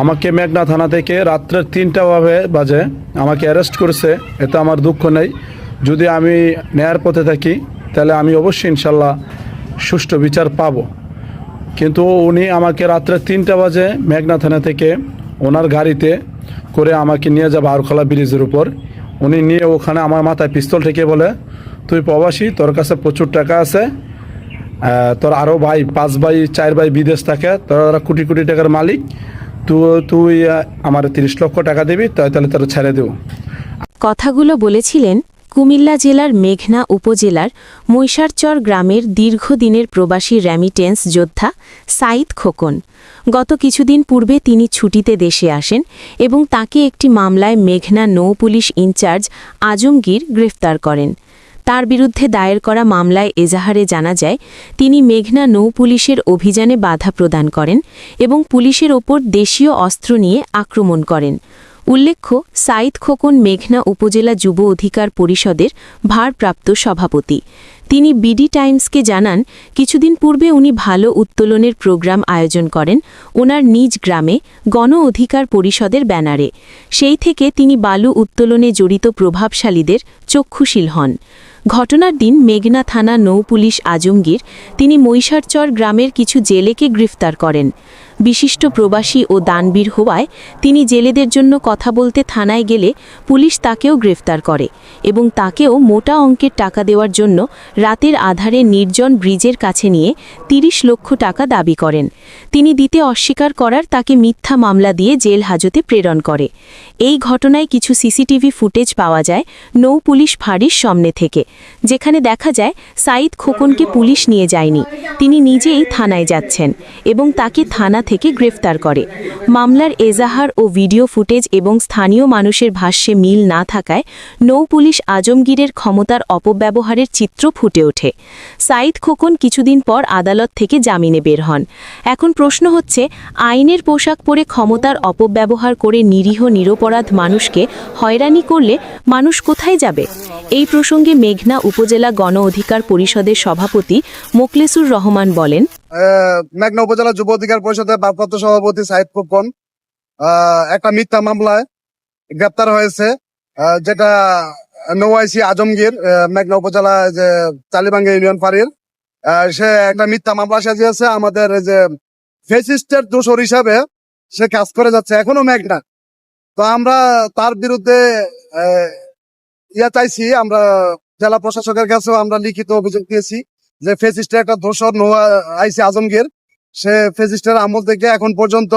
আমাকে মেঘনা থানা থেকে রাত্রে তিনটা বাজে আমাকে অ্যারেস্ট করেছে, এতে আমার দুঃখ নেই। যদি আমি ন্যায়ের পথে থাকি, তাহলে আমি অবশ্যই ইনশাল্লাহ সুষ্ঠু বিচার পাবো। কিন্তু উনি আমাকে রাত্রে তিনটা বাজে মেঘনা থানা থেকে ওনার গাড়িতে করে আমাকে নিয়ে যাবে আরখলা ব্রিজের উপর। উনি নিয়ে ওখানে আমার মাথায় পিস্তল থেকে বলে, তুই প্রবাসী, তোর কাছে প্রচুর টাকা আছে তোর আরও ভাই, পাঁচ ভাই, চার ভাই বিদেশ থাকে, তোরা কোটি কোটি টাকার মালিক তুই তুই আমার তিরিশ লক্ষ টাকা দিবি তাহলে তোর ছেড়ে দেবো। কথাগুলো বলেছিলেন কুমিল্লা জেলার মেঘনা উপজেলার মৈশারচর গ্রামের দীর্ঘদিনের প্রবাসী র্যামিটেন্স যোদ্ধা সাইদ খোকন। গত কিছুদিন পূর্বে তিনি ছুটিতে দেশে আসেন এবং তাকে একটি মামলায় মেঘনা নৌ পুলিশ ইনচার্জ আজমগীর গ্রেফতার করেন। তার বিরুদ্ধে দায়ের করা মামলায় এজাহারে জানা যায়, তিনি মেঘনা নৌ পুলিশের অভিযানে বাধা প্রদান করেন এবং পুলিশের ওপর দেশীয় অস্ত্র নিয়ে আক্রমণ করেন। উল্লেখ্য, সাইদ খোকন মেঘনা উপজেলা যুব অধিকার পরিষদের ভারপ্রাপ্ত সভাপতি। তিনি বিডি টাইমসকে জানান, কিছুদিন পূর্বে উনি ভালো উত্তোলনের প্রোগ্রাম আয়োজন করেন ওনার নিজ গ্রামে গণ অধিকার পরিষদের ব্যানারে। সেই থেকে তিনি বালু উত্তোলনে জড়িত প্রভাবশালীদের চক্ষুশীল হন। ঘটনার দিন মেঘনা থানা নৌ পুলিশ আজমগীর, তিনি মৈশারচর গ্রামের কিছু জেলেকে গ্রেফতার করেন। বিশিষ্ট প্রবাসী ও দানবীর হওয়ায় তিনি জেলেদের জন্য কথা বলতে থানায় গেলে পুলিশ তাকেও গ্রেফতার করে এবং তাকেও মোটা অঙ্কের টাকা দেওয়ার জন্য রাতের আধারে নির্জন ব্রিজের কাছে নিয়ে ৩০ লক্ষ টাকা দাবি করেন। তিনি দিতে অস্বীকার করার তাকে মিথ্যা মামলা দিয়ে জেল হাজতে প্রেরণ করে। এই ঘটনায় কিছু সিসিটিভি ফুটেজ পাওয়া যায় নৌ পুলিশ ফাঁড়ির সামনে থেকে, যেখানে দেখা যায় সাইদ খোকনকে পুলিশ নিয়ে যায়নি। তিনি নিজেই থানায় যাচ্ছেন এবং তাকে থানা থেকে গ্রেফতার করে। মামলার এজাহার ও ভিডিও ফুটেজ এবং স্থানীয় মানুষের ভাষ্যে মিল না থাকায় নৌ পুলিশ আজমগীরের ক্ষমতার অপব্যবহারের চিত্র ফুটে ওঠে। সাইদ খোকন কিছুদিন পর আদালত থেকে জামিনে বের হন। এখন প্রশ্ন হচ্ছে, আইনের পোশাক পরে ক্ষমতার অপব্যবহার করে নিরীহ নিরপরাধ মানুষকে হয়রানি করলে মানুষ কোথায় যাবে? এই প্রসঙ্গে মেঘনা উপজেলা গণ অধিকার পরিষদের সভাপতি মোকলেসুর রহমান বলেন মেঘনা উপজেলা যুব অধিকার পরিষদের ভারপ্রাপ্ত সভাপতি সাইদ খোকন একটা মিথ্যা মামলায় গ্রেপ্তার হয়েছে যেটা নৌআইসি আজমগীর মেঘনা উপজেলা যে চালিবাঙ্গা ইউনিয়ন ফাঁড়ির সে একটা মিথ্যা মামলা সাজিয়েছে। আমাদের যে ফেসিস্টের দোষর হিসাবে সে কাজ করে যাচ্ছে, এখনও মেঘনা। তো আমরা তার বিরুদ্ধে ইয়া চাইছি, আমরা জেলা প্রশাসকের কাছেও আমরা লিখিত অভিযোগ দিয়েছি। যে ফেসিস্টের একটা নোয়া আইসি আজমগীর সে ফেসিস্টের আমল থেকে এখন পর্যন্ত